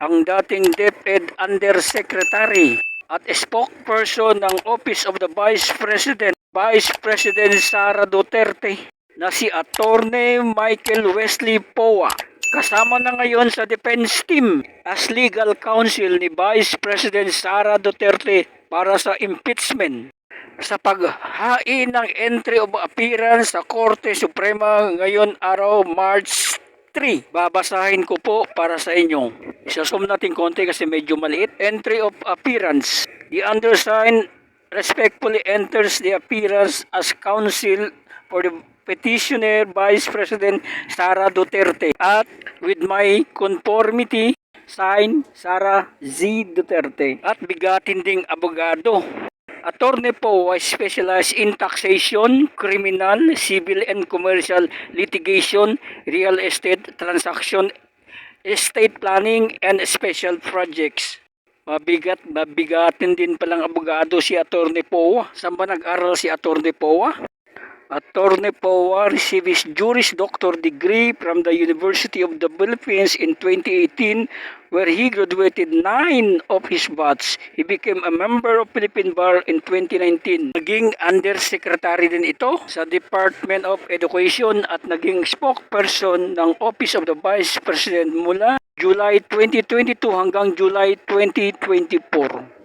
ang dating DepEd Undersecretary at spokesperson ng Office of the Vice President, Vice President Sara Duterte na si Attorney Michael Wesley Poa. Kasama na ngayon sa defense team as legal counsel ni Vice President Sara Duterte para sa impeachment sa paghain ng entry of appearance sa Korte Suprema ngayon araw March 3. Babasahin ko po para sa inyo. Isasum natin konti kasi medyo maliit. Entry of appearance. The undersigned respectfully enters the appearance as counsel for the petitioner Vice President Sara Duterte at with my conformity sign Sara Z. Duterte at bigatin ding abogado Attorney po ay specialized in taxation, criminal, civil and commercial litigation, real estate transaction, estate planning, and special projects. Mabigat, mabigatin din palang abogado si Attorney Poa. Saan ba nag-aral si Attorney Poa? Attorney Poa received his Juris Doctor degree from the University of the Philippines in 2018 where he graduated nine of his batch. He became a member of Philippine Bar in 2019. Naging undersecretary din ito sa Department of Education at naging spokesperson ng Office of the Vice President mula July 2022 hanggang July 2024.